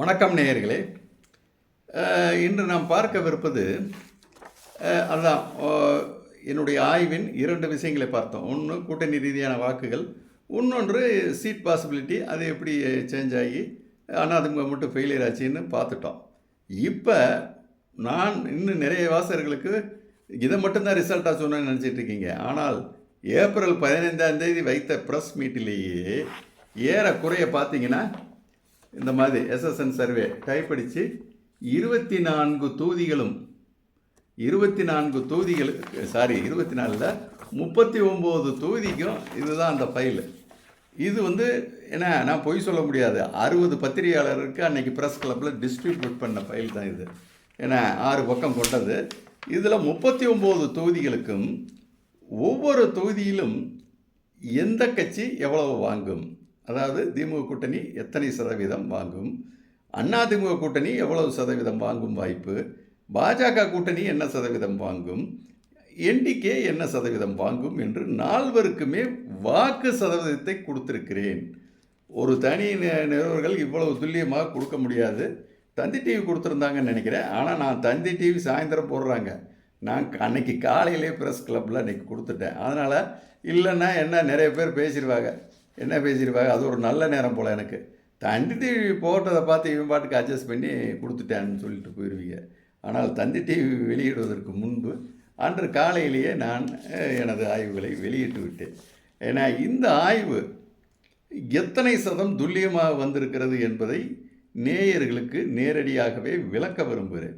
வணக்கம் நேயர்களே. இன்று நாம் பார்க்கவிருப்பது அதுதான் என்னுடைய ஆய்வின் இரண்டு விஷயங்களை பார்த்தோம். ஒன்று கூட்டணி ரீதியான வாக்குகள். இன்னொன்று சீட் பாசிபிலிட்டி அது எப்படி சேஞ்ச் ஆகி ஆனால் அதுங்க மட்டும் ஃபெயிலியர் ஆச்சுன்னு பார்த்துட்டோம். இப்போ நான் இன்னும் நிறைய வாசகர்களுக்கு இதை மட்டும்தான் ரிசல்ட்டாக சொன்னேன்னு நினச்சிட்டு இருக்கீங்க. ஆனால் ஏப்ரல் பதினைந்தாம் தேதி வைத்த ப்ரெஸ் மீட்டிலேயே ஏறக்குறைய பார்த்தீங்கன்னா இந்த மாதிரி எஸ்எஸ்என் சர்வே டைப் அடித்து இருபத்தி நான்கு தொகுதிகளும் இருபத்தி நான்கு தொகுதிகளுக்கு சாரி இருபத்தி நாலில் முப்பத்தி ஒம்பது தொகுதிக்கும் இதுதான் அந்த ஃபைலு இது வந்து என்ன நான் பொய் சொல்ல முடியாது. அறுபது பத்திரிகையாளருக்கு அன்றைக்கி ப்ரெஸ் கிளப்பில் டிஸ்ட்ரிபியூட் பண்ண ஃபைல் தான் இது. ஏன்னா ஆறு பக்கம் கொண்டது. இதில் முப்பத்தி ஒம்பது தொகுதிகளுக்கும் ஒவ்வொரு தொகுதியிலும் எந்த கட்சி எவ்வளவு வாங்கும்? அதாவது திமுக கூட்டணி எத்தனை சதவீதம் வாங்கும்? அண்ணா திமுக கூட்டணி எவ்வளவு சதவீதம் வாங்கும் வாய்ப்பு? பாஜக கூட்டணி என்ன சதவீதம் வாங்கும்? என்டிகே என்ன சதவீதம் வாங்கும் என்று நால்வருக்குமே வாக்கு சதவீதத்தை கொடுத்திருக்கிறேன். ஒரு தனி நிறுவர்கள் நிறுவனர்கள் இவ்வளவு துல்லியமாக கொடுக்க முடியாது. தந்தி டிவி கொடுத்துருந்தாங்கன்னு நினைக்கிறேன். ஆனால் நான் தந்தி டிவி சாயந்தரம் போடுறாங்க. நான் அன்னைக்கு காலையிலே ப்ரெஸ் கிளப்பில் அன்னைக்கு கொடுத்துட்டேன். அதனால் இல்லைன்னா என்ன நிறைய பேர் பேசிடுவாங்க என்ன பேசியிருப்பாங்க அது ஒரு நல்ல நேரம் போல் எனக்கு. தந்தி டிவி போட்டதை பார்த்து இவன் பாட்டுக்கு அட்ஜஸ்ட் பண்ணி கொடுத்துட்டேன்னு சொல்லிட்டு போயிடுவீங்க ஆனால் தந்தி டிவி வெளியிடுவதற்கு முன்பு அன்று காலையிலேயே நான் எனது ஆய்வுகளை வெளியிட்டு விட்டேன். ஏன்னா இந்த ஆய்வு எத்தனை சதம் துல்லியமாக வந்திருக்கிறது என்பதை நேயர்களுக்கு நேரடியாகவே விளக்க விரும்புகிறேன்.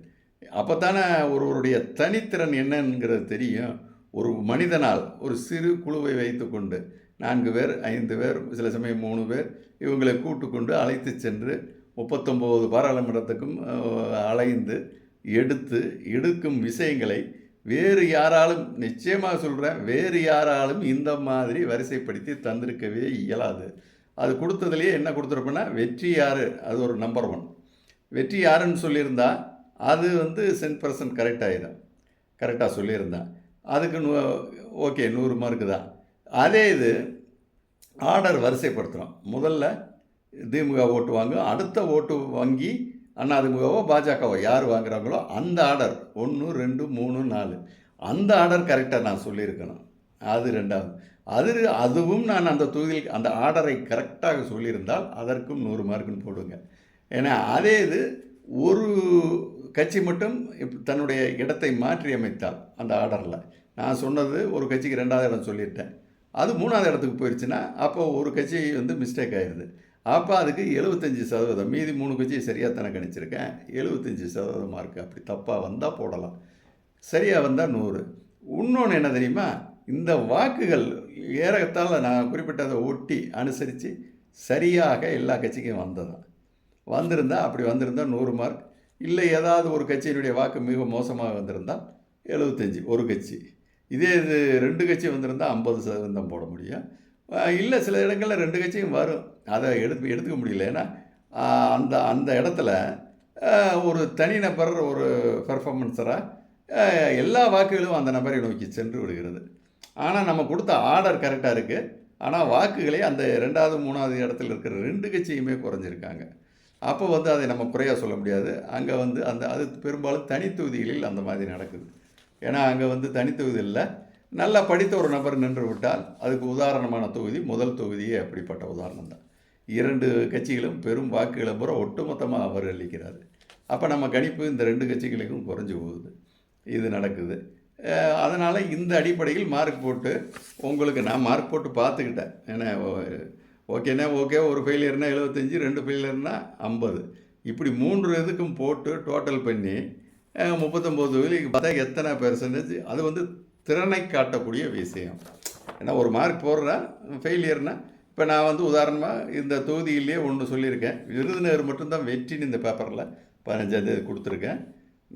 அப்போ தானே ஒருவருடைய தனித்திறன் என்னங்கிறது தெரியும். ஒரு மனிதனால் ஒரு சிறு குழுவை வைத்துக்கொண்டு நான்கு பேர் ஐந்து பேர் சில சமயம் மூணு பேர் இவங்களை கூட்டுக்கொண்டு அழைத்து சென்று முப்பத்தொம்போது பாராளுமன்றத்துக்கும் அலைந்து எடுத்து எடுக்கும் விஷயங்களை வேறு யாராலும் நிச்சயமாக சொல்கிறேன் வேறு யாராலும் இந்த மாதிரி வரிசைப்படுத்தி தந்திருக்கவே இயலாது. அது கொடுத்ததுலேயே என்ன கொடுத்துருப்பேன்னா வெற்றி யார்? அது ஒரு நம்பர் ஒன் வெற்றி யாருன்னு சொல்லியிருந்தா அது வந்து சென்ட் பர்சன்ட் கரெக்ட் ஆகிடும் கரெக்டாக சொல்லியிருந்தேன் அதுக்கு நூ ஓகே நூறு மார்க்கு தான். அதே இது ஆர்டர் வரிசைப்படுத்துகிறோம் முதல்ல திமுக ஓட்டு வாங்கும் அடுத்த ஓட்டு வங்கி அண்ணா அதிமுகவோ பாஜகவோ யார் வாங்குறாங்களோ அந்த ஆர்டர் ஒன்று ரெண்டு மூணு நாலு. அந்த ஆர்டர் கரெக்டாக நான் சொல்லியிருக்கணும். அது ரெண்டாவது. அது அதுவும் நான் அந்த தொகுதியில் அந்த ஆர்டரை கரெக்டாக சொல்லியிருந்தால் அதற்கும் நூறு மார்க்குன்னு போடுங்க. ஏன்னா அதே இது ஒரு கட்சி மட்டும் இப்ப தன்னுடைய இடத்தை மாற்றி அமைத்தால் அந்த ஆர்டரில். நான் சொன்னது ஒரு கட்சிக்கு ரெண்டாவது இடம் சொல்லிட்டேன். அது மூணாவது இடத்துக்கு போயிடுச்சுன்னா அப்போ ஒரு கட்சி வந்து மிஸ்டேக் ஆயிடுது அப்போ அதுக்கு எழுபத்தஞ்சி சதவீதம் மீதி மூணு கட்சி சரியாக தானே கணிச்சிருக்கேன். எழுபத்தஞ்சி சதவீதம் மார்க் அப்படி தப்பாக வந்தால் போடலாம். சரியாக வந்தால் நூறு. இன்னொன்று என்ன தெரியுமா? இந்த வாக்குகள் ஏறத்தால் நான் குறிப்பிட்டதை ஒட்டி அனுசரித்து சரியாக எல்லா கட்சிக்கும் வந்ததான் வந்திருந்தா அப்படி வந்திருந்தால் நூறு மார்க் இல்லை ஏதாவது ஒரு கட்சியினுடைய வாக்கு மிக மோசமாக வந்திருந்தால் எழுபத்தஞ்சி ஒரு கட்சி. இதே இது ரெண்டு கட்சி வந்திருந்தால் ஐம்பது சதவீதம் போட முடியும். இல்லை சில இடங்களில் ரெண்டு கட்சியும் வரும். அதை எடுத்து எடுத்துக்க முடியல. ஏன்னா அந்த அந்த இடத்துல ஒரு ஒரு தனிநபர் ஒரு பெர்ஃபார்மன்ஸராக எல்லா வாக்குகளும் அந்த நபரை நோக்கி சென்று விடுகிறது. ஆனால் நம்ம கொடுத்த ஆர்டர் கரெக்டாக இருக்குது ஆனால் வாக்குகளே அந்த ரெண்டாவது மூணாவது இடத்துல இருக்கிற ரெண்டு கட்சியுமே குறைஞ்சிருக்காங்க. அப்போ வந்து அதை நம்ம குறையாக சொல்ல முடியாது. அங்கே வந்து அந்த அது பெரும்பாலும் தனி தொகுதிகளில் அந்த மாதிரி நடக்குது. ஏன்னா அங்கே வந்து தனித்தொகுதியில் நல்லா படித்த ஒரு நபர் நின்று விட்டால் அதுக்கு உதாரணமான தொகுதி முதல் தொகுதியே அப்படிப்பட்ட உதாரணம் தான். இரண்டு கட்சிகளும் பெரும் வாக்குகளை பூரா ஒட்டுமொத்தமாக அவர் அளிக்கிறார். அப்போ நம்ம கணிப்பு இந்த ரெண்டு கட்சிகளுக்கும் குறைஞ்சி போகுது. இது நடக்குது. அதனால் இந்த அடிப்படையில் மார்க் போட்டு உங்களுக்கு நான் மார்க் போட்டு பார்த்துக்கிட்டேன். ஏன்னா ஓ- ஓகேனா ஓகே ஒரு ஃபெயிலியர்னால் எழுபத்தஞ்சி ரெண்டு ஃபெயிலியர்னால் ஐம்பது. இப்படி மூன்று இதுக்கும் போட்டு டோட்டல் பண்ணி முப்பத்தொம்போது தொகுதிக்கு பார்த்தா எத்தனை பெர்சன்டேஜ் அது வந்து திறனை காட்டக்கூடிய விஷயம். ஏன்னா ஒரு மார்க் போடுறா ஃபெயிலியர்னா இப்போ நான் வந்து உதாரணமாக இந்த தொகுதியிலேயே ஒன்று சொல்லியிருக்கேன். விருதுநகர் மட்டும்தான் வெற்றின்னு இந்த பேப்பரில் பதினஞ்சாந்தேதி கொடுத்துருக்கேன்.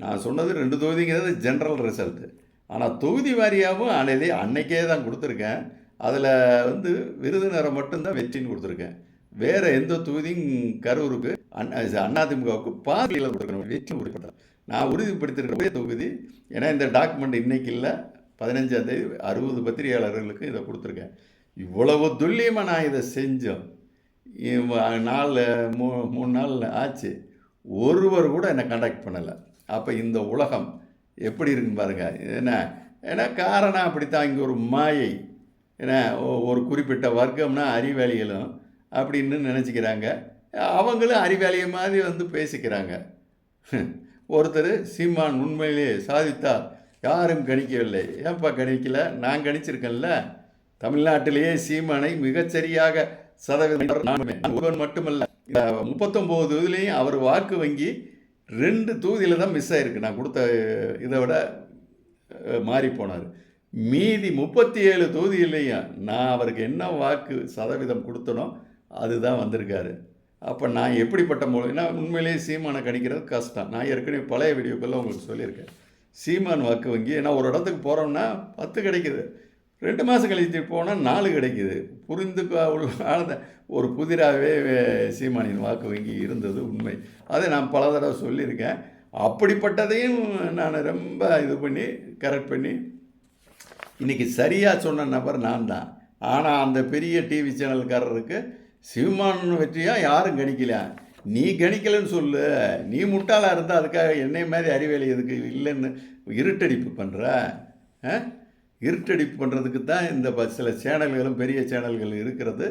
நான் சொன்னது ரெண்டு தொகுதிங்கிறது ஜென்ரல் ரிசல்ட்டு ஆனால் தொகுதி வாரியாகவும் அன்னைதே அன்னைக்கே தான் கொடுத்துருக்கேன். அதில் வந்து விருதுநரை மட்டும்தான் வெற்றின்னு கொடுத்துருக்கேன். வேறு எந்த தொகுதியும் கரூருக்கு அண்ணா அதிமுகவுக்கு பாதியில் கொடுத்துருக்கணும் வெற்றி உறுதிப்பட்டேன் நான் உறுதிப்படுத்திருக்கிற தொகுதி ஏன்னா இந்த டாக்குமெண்ட் இன்றைக்கி இல்லை. பதினஞ்சாம் தேதி அறுபது பத்திரிகையாளர்களுக்கு இதை கொடுத்துருக்கேன். இவ்வளவு துல்லியமாக நான் இதை செஞ்சோம். நாலு மூ மூணு நாள் ஆச்சு. ஒருவர் கூட என்னை கண்டக்ட் பண்ணலை. அப்போ இந்த உலகம் எப்படி இருக்குன்னு பாருங்க. என்ன ஏன்னா காரணம் அப்படித்தான் இங்கே ஒரு மாயை. ஏன்னா ஒ- ஒரு குறிப்பிட்ட வர்க்கம்னா அறிவாளிகளும் அப்படின்னு நினச்சிக்கிறாங்க. அவங்களும் அறிவாளிய மாதிரி வந்து பேசிக்கிறாங்க. ஒருத்தர் சீமான் உண்மையிலேயே சாதித்தார். யாரும் கணிக்கவில்லை. ஏன்ப்பா கணிக்கல? நான் கணிச்சிருக்கேன்ல. தமிழ்நாட்டிலேயே சீமானை மிகச்சரியாக சதவீதம் ஒருவன் மட்டுமல்ல. இந்த முப்பத்தொம்போது இதுலேயும் அவர் வாக்கு வங்கி ரெண்டு தொகுதியில் தான் மிஸ் ஆயிருக்கு. நான் கொடுத்த இதை விட மாறி போனார். மீதி முப்பத்தி ஏழு தொகுதியிலையும் நான் அவருக்கு என்ன வாக்கு சதவீதம் கொடுத்தனோ அதுதான் வந்திருக்காரு. அப்போ நான் எப்படிப்பட்ட மொழினா உண்மையிலேயே சீமானை கணிக்கிறது கஷ்டம். நான் ஏற்கனவே பழைய வீடியோக்களில் உங்களுக்கு சொல்லியிருக்கேன். சீமான் வாக்கு வங்கி ஏன்னா ஒரு இடத்துக்கு போகிறோம்னா பத்து கிடைக்குது. ரெண்டு மாதம் கழித்து போனால் நாலு கிடைக்குது. புரிந்து உள்ள ஆழ்ந்த ஒரு புதிராகவே சீமானின் வாக்கு வங்கி இருந்தது உண்மை. அதை நான் பல தடவை சொல்லியிருக்கேன். அப்படிப்பட்டதையும் நான் ரொம்ப இது பண்ணி கரெக்ட் பண்ணி இன்னைக்கு சரியாக சொன்ன நபர் நான் தான். ஆனால் அந்த பெரிய டிவி சேனல்காரருக்கு சிவமானன் வெற்றியா? யாரும் கணிக்கல. நீ கணிக்கலைன்னு சொல்லு. நீ முட்டாளாக இருந்தால் அதுக்காக என்னை மாதிரி அறிவியல் எதுக்கு இல்லைன்னு இருட்டடிப்பு பண்ணுற இருட்டடிப்பு பண்ணுறதுக்கு தான் இந்த சில சேனல்களும் பெரிய சேனல்கள் இருக்கிறது.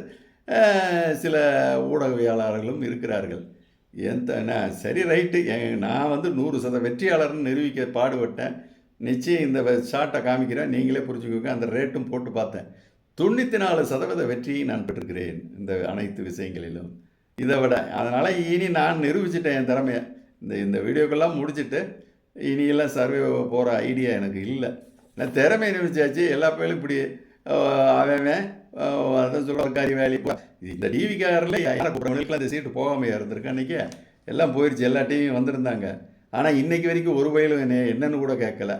சில ஊடகவியலாளர்களும் இருக்கிறார்கள். எந்த சரி ரைட்டு. நான் வந்து நூறு சத வெற்றியாளர்னு நிரூபிக்க பாடுபட்டேன். நிச்சயம் இந்த ஷார்ட்டை காமிக்கிறேன். நீங்களே புரிஞ்சுக்கோங்க. அந்த ரேட்டும் போட்டு பார்த்தேன். தொண்ணூற்றி நாலு சதவீத வெற்றியை நான் பெற்றிருக்கிறேன் இந்த அனைத்து விஷயங்களிலும். இதை விட அதனால் இனி நான் நிரூபிச்சிட்டேன் என் திறமையை. இந்த இந்த வீடியோக்கெல்லாம் முடிச்சுட்டு இனியெல்லாம் சர்வே போகிற ஐடியா எனக்கு இல்லை. நான் திறமையை நிரூபிச்சாச்சு எல்லா பேரும் இப்படி அவன் அதான் சொல்லுவார் காரி வேலை இந்த டிவிக்காரில் யாரை கூப்பிட்றவங்களுக்குலாம் இந்த சீட்டு போகாமல் இருந்திருக்கு அன்றைக்கி எல்லாம் போயிடுச்சு எல்லா டிவியும் வந்திருந்தாங்க. ஆனால் இன்றைக்கி வரைக்கும் ஒரு வயலும் என்ன என்னன்னு கூட கேட்கல.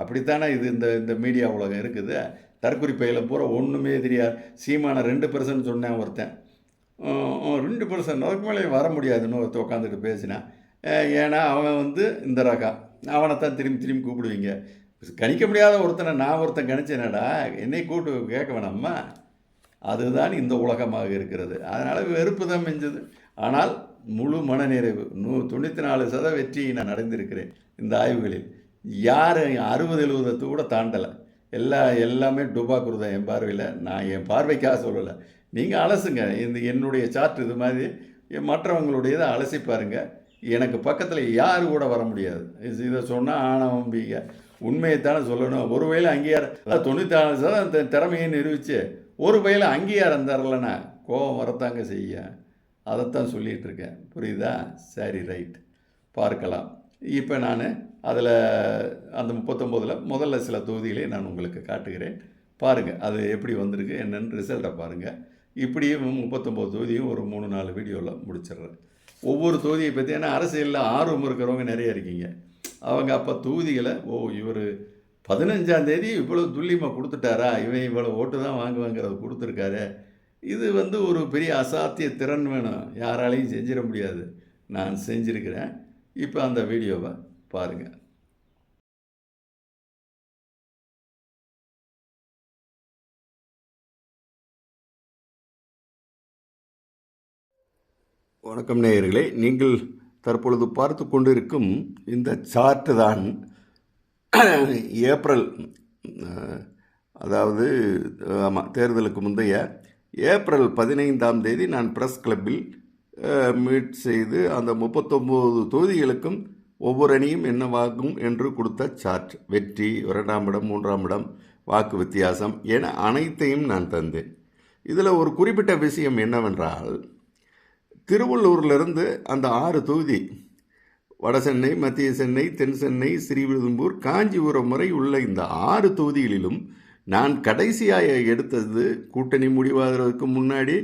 அப்படித்தானே இது இந்த இந்த மீடியா உலகம் இருக்குது? தற்குறி பூரா ஒன்றுமே தெரியாது. சீமான ரெண்டு பர்சன்ட் சொன்னேன் ஒருத்தன். ரெண்டு பர்சன்ட் அதுக்கு மேலே வர முடியாதுன்னு ஒருத்தர் உட்காந்துட்டு பேசினான் ஏன்னா அவன் வந்து இந்த ரகா அவனைத்தான் திரும்பி திரும்பி கூப்பிடுவீங்க. கணிக்க முடியாத ஒருத்தனை நான் ஒருத்தன் கணிச்சேனடா. என்னை கூட்டு கேட்க வேணாமா? அதுதான் இந்த உலகமாக இருக்கிறது. அதனால் வெறுப்பு தான் மிஞ்சது. ஆனால் முழு மனநிறைவு நூ தொண்ணூற்றி நாலு சத வெற்றியை நான் அடைந்திருக்கிறேன் இந்த ஆய்வுகளில். யார் அறுபது எழுபது கூட தாண்டலை. எல்லா எல்லாமே டுபாக்குரு தான் என் பார்வையில். நான் என் பார்வைக்காக சொல்லலை. நீங்கள் அலசுங்க. இந்த என்னுடைய சார்ட் இது மாதிரி மற்றவங்களுடையதை அலசி பாருங்கள் எனக்கு பக்கத்தில் யார் கூட வர முடியாது. இது- இதை சொன்னால் ஆணவம்பிங்க உண்மையைத்தானே சொல்லணும். ஒரு வயலில் அங்கீகாரம் அதாவது தொண்ணூற்றி சதவீதம் சதம் திறமையை நிரூபித்து ஒரு வயலில் அங்கீகாரம் தரலைன்னா கோபம் வரத்தாங்க செய்ய. அதைத்தான் சொல்லிகிட்ருக்கேன் புரியுதா? சரி ரைட் பார்க்கலாம். இப்போ நான் அதில் அந்த முப்பத்தொம்போதில் முதல்ல சில தொகுதிகளை நான் உங்களுக்கு காட்டுகிறேன். பாருங்கள் அது எப்படி வந்திருக்கு என்னென்னு ரிசல்ட்டை பாருங்கள் இப்படியும் முப்பத்தொம்போது தொகுதியும் ஒரு மூணு நாலு வீடியோவில் முடிச்சிடுறேன். ஒவ்வொரு தொகுதியை பற்றி ஏன்னா அரசியலில் ஆர்வம் இருக்கிறவங்க நிறைய இருக்கீங்க. அவங்க அப்போ தொகுதிகளை ஓ இவர் பதினஞ்சாம் தேதி இவ்வளோ துல்லியமாக கொடுத்துட்டாரா? இவன் இவ்வளோ ஓட்டு தான் வாங்குவாங்கிறத கொடுத்துருக்காரு. இது வந்து ஒரு பெரிய அசாத்திய திறன் வேணும். யாராலையும் செஞ்சிட முடியாது. நான் செஞ்சுருக்கிறேன். இப்போ அந்த வீடியோவை பாருங்கள் வணக்கம் நேயர்களே நீங்கள் தற்பொழுது பார்த்து கொண்டிருக்கும் இந்த சார்ட்டு தான் ஏப்ரல் அதாவது ஆமாம் தேர்தலுக்கு முந்தைய ஏப்ரல் பதினைந்தாம் தேதி நான் ப்ரெஸ் கிளப்பில் மீட் செய்து அந்த முப்பத்தொம்போது தொகுதிகளுக்கும் ஒவ்வொரு அணியும் என்னவாகும் என்று கொடுத்த சார்ட். வெற்றி இரண்டாம் இடம் மூன்றாம் இடம் வாக்கு வித்தியாசம் என அனைத்தையும் நான் தந்தேன். இதில் ஒரு குறிப்பிட்ட விஷயம் என்னவென்றால் திருவள்ளூர்லேருந்து அந்த ஆறு தொகுதி வட சென்னை மத்திய சென்னை தென் சென்னை ஸ்ரீவிருதும்பூர் காஞ்சிபுரம் வரை உள்ள இந்த ஆறு தொகுதிகளிலும் நான் கடைசியாக எடுத்தது கூட்டணி முடிவாகிறதுக்கு முன்னாடி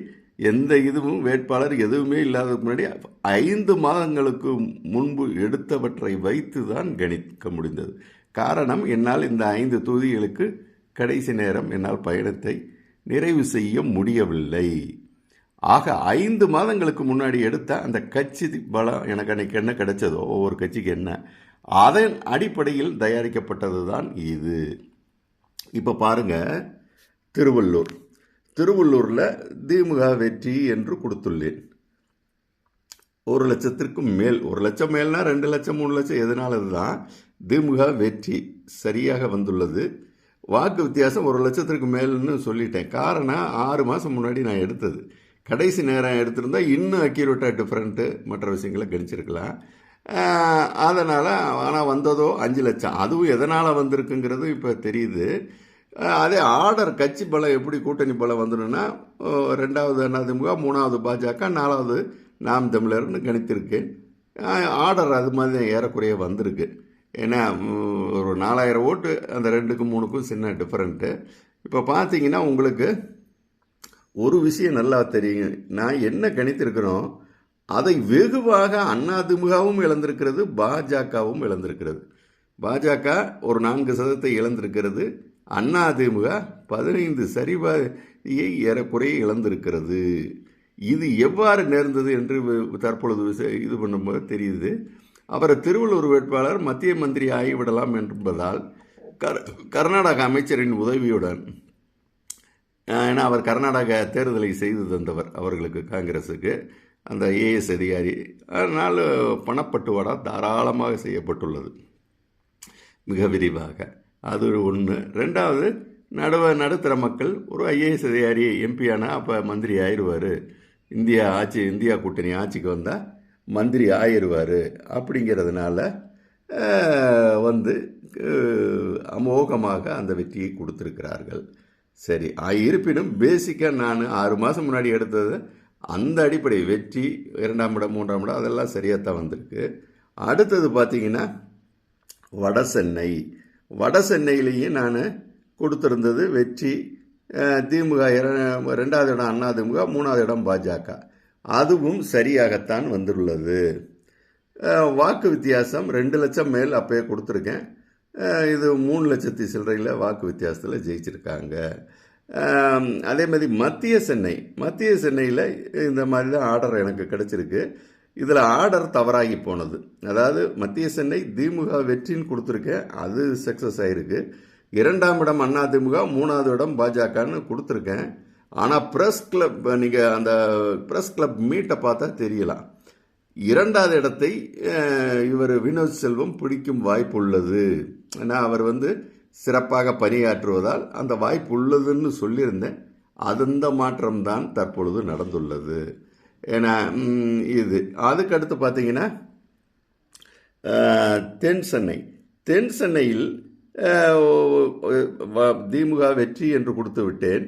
எந்த இதுவும் வேட்பாளர் எதுவுமே இல்லாததுக்கு முன்னாடி ஐந்து மாதங்களுக்கு முன்பு எடுத்தவற்றை வைத்து தான் கணிக்க முடிந்தது. காரணம் என்னால் இந்த ஐந்து தொகுதிகளுக்கு கடைசி நேரம் என்னால் பயணத்தை நிறைவு செய்ய முடியவில்லை. ஆக ஐந்து மாதங்களுக்கு முன்னாடி எடுத்த அந்த கட்சி பலம் எனக்கு அன்னைக்கு என்ன கிடைச்சதோ ஒவ்வொரு கட்சிக்கு என்ன அதன் அடிப்படையில் தயாரிக்கப்பட்டது தான் இது. இப்போ பாருங்க திருவள்ளூர். திருவள்ளூரில் திமுக வெற்றி என்று கொடுத்துள்ளேன். ஒரு லட்சத்திற்கும் மேல் ஒரு லட்சம் மேல்னா ரெண்டு லட்சம் மூணு லட்சம் எதனால தான் திமுக வெற்றி சரியாக வந்துள்ளது. வாக்கு வித்தியாசம் ஒரு லட்சத்திற்கு மேல்னு சொல்லிட்டேன். காரணம் ஆறு மாதம் முன்னாடி நான் எடுத்தது. கடைசி நேரம் எடுத்திருந்தால் இன்னும் அக்யூரேட்டாக டிஃப்ரெண்ட்டு மற்ற விஷயங்களை கணிச்சிருக்கலாம். அதனால் ஆனால் வந்ததோ அஞ்சு லட்சம். அதுவும் எதனால் வந்திருக்குங்கிறது இப்போ தெரியுது. அதே ஆர்டர் கட்சி பலம் எப்படி கூட்டணி பலம் வந்துடும்னா ரெண்டாவது அதிமுக மூணாவது பாஜக நாலாவது நாம் தமிழர்னு கணித்திருக்கு. ஆர்டர் அது மாதிரி தான் ஏறக்குறைய வந்திருக்கு. ஏன்னா ஒரு நாலாயிரம் ஓட்டு அந்த ரெண்டுக்கும் மூணுக்கும் சின்ன டிஃப்ரெண்ட்டு இப்போ பார்த்தீங்கன்னா உங்களுக்கு ஒரு விஷயம் நல்லா தெரியும் நான் என்ன கணித்திருக்கிறோம் அதை வெகுவாக அதிமுகவும் இழந்திருக்கிறது பாஜகவும் இழந்திருக்கிறது. பாஜக ஒரு நான்கு சதத்தை இழந்திருக்கிறது அதிமுக பதினைந்து சரிபாதியை ஏறக்குறைய இழந்திருக்கிறது. இது எவ்வாறு நேர்ந்தது என்று தற்பொழுது இது பண்ணும்போது தெரியுது. அவரை திருவள்ளூர் வேட்பாளர் மத்திய மந்திரி ஆகிவிடலாம் என்பதால் கர் கர்நாடக அமைச்சரின் உதவியுடன் ஏன்னா அவர் கர்நாடக தேர்தலை செய்து தந்தவர் அவர்களுக்கு காங்கிரஸுக்கு அந்த ஏஎஸ் அதிகாரி. அதனால் பணப்பட்டுவாடா தாராளமாக செய்யப்பட்டுள்ளது. மிக விரிவாக. அது ஒன்று ரெண்டாவது நடுவ நடுத்தர மக்கள் ஒரு ஐஏஎஸ் அதிகாரி எம்பியானா அப்போ மந்திரி ஆயிடுவார் இந்தியா ஆட்சி இந்தியா கூட்டணி ஆட்சிக்கு வந்தால் மந்திரி ஆயிடுவார் அப்படிங்கிறதுனால வந்து அமோகமாக அந்த வெற்றியை கொடுத்துருக்கிறார்கள். சரி ஆ- இருப்பினும் பேசிக்காக நான் ஆறு மாதம் முன்னாடி எடுத்தது அந்த அடிப்படை வெற்றி இரண்டாம் இடம் மூன்றாம் இடம் அதெல்லாம் சரியாக தான் வந்திருக்கு. அடுத்தது பார்த்தீங்கன்னா வட சென்னை. வட சென்னையிலேயும் நான் கொடுத்துருந்தது வெற்றி திமுக இர- ரெண்டாவது இடம் அண்ணா திமுக மூணாவது இடம் பாஜக. அதுவும் சரியாகத்தான் வந்துள்ளது. வாக்கு வித்தியாசம் ரெண்டு லட்சம் மேல் அப்போயே கொடுத்துருக்கேன். இது மூணு லட்சத்தி சில்லறையில் வாக்கு வித்தியாசத்தில் ஜெயிச்சிருக்காங்க. அதே மாதிரி மத்திய சென்னை மத்திய சென்னையில் இந்த மாதிரி தான் ஆர்டர் எனக்கு கிடச்சிருக்கு. இதில் ஆர்டர் தவறாகி போனது. அதாவது மத்திய சென்னை திமுக வெற்றின்னு கொடுத்துருக்கேன் அது சக்ஸஸ் ஆகிருக்கு இரண்டாம் இடம் அண்ணா திமுக மூணாவது இடம் பாஜகன்னு கொடுத்துருக்கேன். ஆனால் ப்ரெஸ் கிளப் நீங்கள் அந்த ப்ரெஸ் கிளப் மீட்டை பார்த்தா தெரியலாம். இரண்டாவது இடத்தை இவர் வினோத் செல்வம் பிடிக்கும் வாய்ப்பு உள்ளது. ஏன்னா அவர் வந்து சிறப்பாக பணியாற்றுவதால் அந்த வாய்ப்பு உள்ளதுன்னு சொல்லியிருந்தேன். அந்த மாற்றம்தான் தற்பொழுது நடந்துள்ளது. ஏன்னா இது. அதுக்கடுத்து பார்த்தீங்கன்னா தென் சென்னை. தென் சென்னையில் திமுக வெற்றி என்று கொடுத்து விட்டேன்.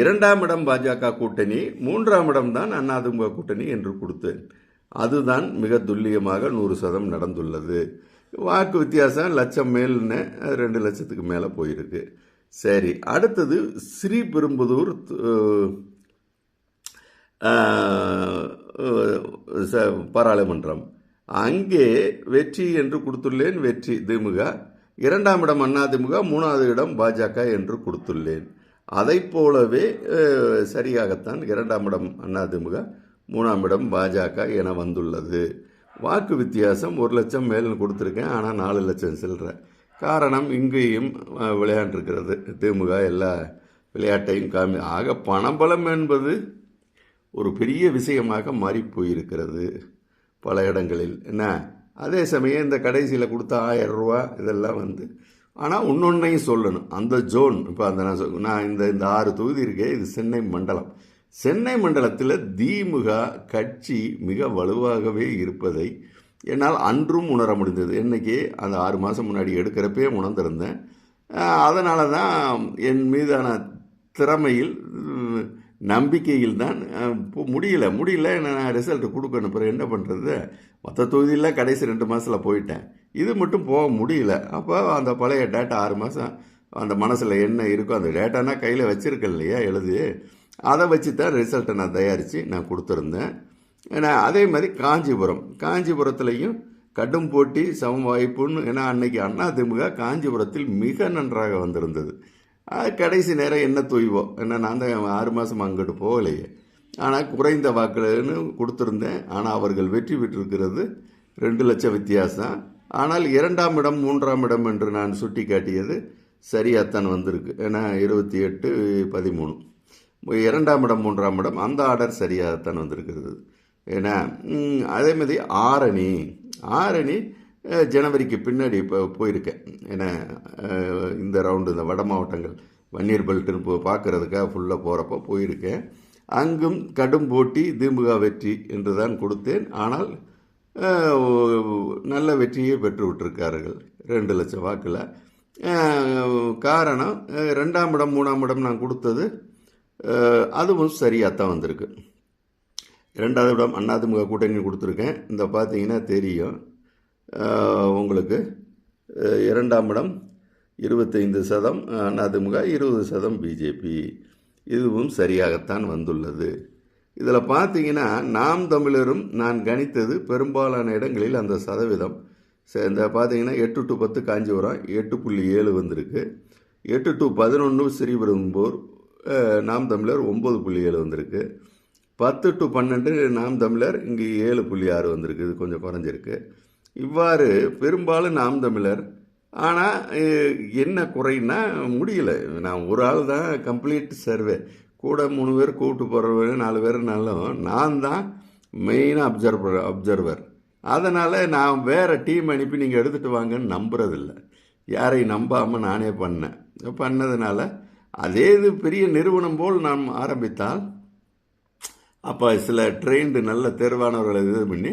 இரண்டாம் இடம் பாஜக கூட்டணி மூன்றாம் இடம் தான் அதிமுக கூட்டணி என்று கொடுத்தேன். அதுதான் மிக துல்லியமாக நூறு சதம் நடந்துள்ளது. வாக்கு வித்தியாசம் லட்சம் மேல்னு அது ரெண்டு லட்சத்துக்கு மேலே போயிருக்கு. சரி அடுத்தது ஸ்ரீபெரும்புதூர் ச- பாராளுமன்றம். அங்கே வெற்றி என்று கொடுத்துள்ளேன் வெற்றி திமுக. இரண்டாம் இடம் அதிமுக மூணாவது இடம் பாஜக என்று கொடுத்துள்ளேன். அதைப் போலவே சரியாகத்தான் இரண்டாம் இடம் அதிமுக மூணாம் இடம் பாஜக என வந்துள்ளது. வாக்கு வித்தியாசம் ஒரு லட்சம் மேலும் கொடுத்துருக்கேன் ஆனால் நாலு லட்சம் சில்லற. காரணம் இங்கேயும் விளையாண்டுருக்கிறது விளையாண்டிருக்கிறது. திமுக எல்லா விளையாட்டையும் காமி ஆக பணபலம் என்பது ஒரு பெரிய விஷயமாக மாறி போயிருக்கிறது பல இடங்களில். என்ன? அதே சமயம் இந்த கடைசியில் கொடுத்த ஆயிரம் ரூபா இதெல்லாம் வந்து ஆனால் இன்னொன்றையும் சொல்லணும். அந்த ஜோன் இப்போ அந்த நான் நான் இந்த இந்த ஆறு தொகுதி இருக்கே இது சென்னை மண்டலம். சென்னை மண்டலத்தில் திமுக கட்சி மிக வலுவாகவே இருப்பதை என்னால் அன்றும் உணர முடிந்தது. என்றைக்கு அந்த ஆறு மாதம் முன்னாடி எடுக்கிறப்பே உணர்ந்திருந்தேன். அதனால தான் என் மீதான திறமையில் நம்பிக்கையில் தான் இப்போ முடியல. முடியல நான் ரிசல்ட் கொடுக்கணும் பிறகு என்ன பண்ணுறது மற்ற தொகுதியில் கடைசி ரெண்டு மாதத்தில் போயிட்டேன். இது மட்டும் போக முடியல. அப்போ அந்த பழைய டேட்டா ஆறு மாதம் அந்த மனசில் என்ன இருக்கோ அந்த டேட்டானா கையில் வச்சுருக்கேன் இல்லையா எழுது. அதை வச்சு தான் ரிசல்ட்டை நான் தயாரித்து நான் கொடுத்துருந்தேன். ஏன்னா அதே மாதிரி காஞ்சிபுரம். காஞ்சிபுரத்துலேயும் கடும் போட்டி சம வாய்ப்புன்னு ஏன்னா அன்னைக்கு அண்ணா திமுக காஞ்சிபுரத்தில் மிக நன்றாக வந்திருந்தது. அது கடைசி நேரம் என்ன தொய்வோ? ஏன்னா நான் தான் ஆறு மாதம் அங்கிட்டு போகலையே. ஆனால் குறைந்த வாக்குன்னு கொடுத்துருந்தேன். ஆனால் அவர்கள் வெற்றி பெற்றிருக்கிறது ரெண்டு லட்சம் வித்தியாசம். ஆனால் இரண்டாம் இடம் மூன்றாம் இடம் என்று நான் சுட்டி காட்டியது சரியாகத்தான் வந்திருக்கு. ஏன்னா இருபத்தி எட்டு பதிமூணு. இரண்டாம் இடம் மூன்றாம் இடம் அந்த ஆர்டர் சரியாகத்தான் வந்திருக்கிறது. ஏன்னா அதேமாதிரி அதே மாதிரி ஆரணி ஆரணி ஜனவரிக்கு பின்னாடி இப்போ போயிருக்கேன் ஏன்னா இந்த ரவுண்டு இந்த வட மாவட்டங்கள் வன்னியர் பெல்ட்டுன்னு போ பார்க்குறதுக்காக ஃபுல்லாக போகிறப்ப போயிருக்கேன் அங்கும் கடும் போட்டி திமுக வெற்றி என்று தான் கொடுத்தேன். ஆனால் நல்ல வெற்றியை பெற்று விட்டுருக்கார்கள். ரெண்டு லட்சம் வாக்கில். காரணம் ரெண்டாம் இடம் மூணாம் இடம் நான் கொடுத்தது அதுவும் சரியாக தான் வந்திருக்கு. ரெண்டாவது இடம் அண்ணாதிமுக கூட்டணி கொடுத்துருக்கேன். இந்த பார்த்தீங்கன்னா தெரியும். உங்களுக்கு இரண்டாம் இடம் இருபத்தைந்து சதம் அதிமுக இருபது சதம் பிஜேபி. இதுவும் சரியாகத்தான் வந்துள்ளது. இதில் பார்த்தீங்கன்னா நாம் தமிழரும் நான் கணித்தது பெரும்பாலான இடங்களில் அந்த சதவீதம். இந்த பார்த்தீங்கன்னா எட்டு டு பத்து காஞ்சிபுரம் எட்டு புள்ளி ஏழு வந்திருக்கு. எட்டு டு பதினொன்று ஸ்ரீபெரும்பூர் நாம் தமிழர் ஒம்பது புள்ளி ஏழு வந்திருக்கு. பத்து டு பன்னெண்டு நாம் தமிழர் இங்கே ஏழு புள்ளி ஆறு வந்திருக்கு. இது கொஞ்சம் குறைஞ்சிருக்கு. இவ்வாறு பெரும்பாலும் நாம் தமிழர். ஆனால் என்ன குறைன்னா முடியல. நான் ஒரு ஆள் தான் கம்ப்ளீட் சர்வே கூட மூணு பேர் கூப்பிட்டு போகிறவங்க நாலு பேர்னாலும் நான் தான் மெயினாக அப்சர்வர் அப்சர்வர் அதனால் நான் வேறு டீம் அனுப்பி நீங்கள் எடுத்துகிட்டு வாங்கன்னு நம்புறதில்ல. யாரையும் நம்பாமல் நானே பண்ணேன். பண்ணதுனால அதே இது பெரிய நிறுவனம் போல் நாம் ஆரம்பித்தால் அப்போ சில ட்ரெயின்டு நல்ல தேர்வானவர்களை இது பண்ணி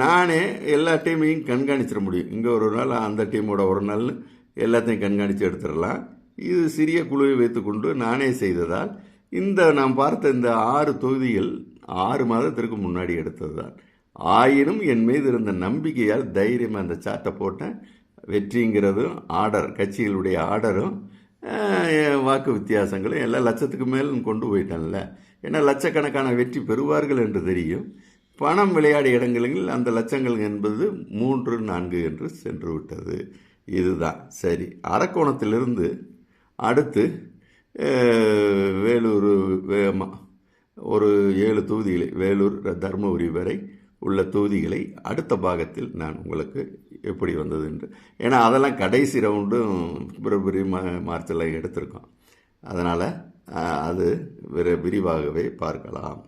நானே எல்லா டீமையும் கண்காணிச்சிட முடியும். இங்கே ஒரு நாள் அந்த டீமோட ஒரு நாள் எல்லாத்தையும் கண்காணித்து எடுத்துடலாம். இது சிறிய குழுவை வைத்துக்கொண்டு நானே செய்ததால் இந்த நாம் பார்த்த இந்த ஆறு தொகுதிகள் ஆறு மாதத்திற்கு முன்னாடி எடுத்தது தான் ஆயினும் என் மீது இருந்த நம்பிக்கையால் தைரியமாக அந்த சாட்டை போட்டேன். வெற்றிங்கிறதும் ஆர்டர் கட்சிகளுடைய ஆர்டரும் வாக்கு வித்தியாசங்களும் எல்லாம் லட்சத்துக்கு மேலும் கொண்டு போயிட்டான்ல. ஏன்னா லட்சக்கணக்கான வெற்றி பெறுவார்கள் என்று தெரியும். பணம் விளையாடிய இடங்களில் அந்த லட்சங்கள் என்பது மூன்று நான்கு என்று சென்று விட்டது. இதுதான். சரி. அரக்கோணத்திலிருந்து அடுத்து வேலூர் வேமா ஒரு ஏழு தொகுதிகளை வேலூர் தருமபுரி வரை உள்ள தொகுதிகளை அடுத்த பாகத்தில் நான் உங்களுக்கு எப்படி வந்தது என்று. ஏன்னா அதெல்லாம் கடைசி ரவுண்டும் பிப்ரவரி மா மார்ச்செல்லாம் எடுத்திருக்கோம். அதனால் அது விர விரிவாகவே பார்க்கலாம்.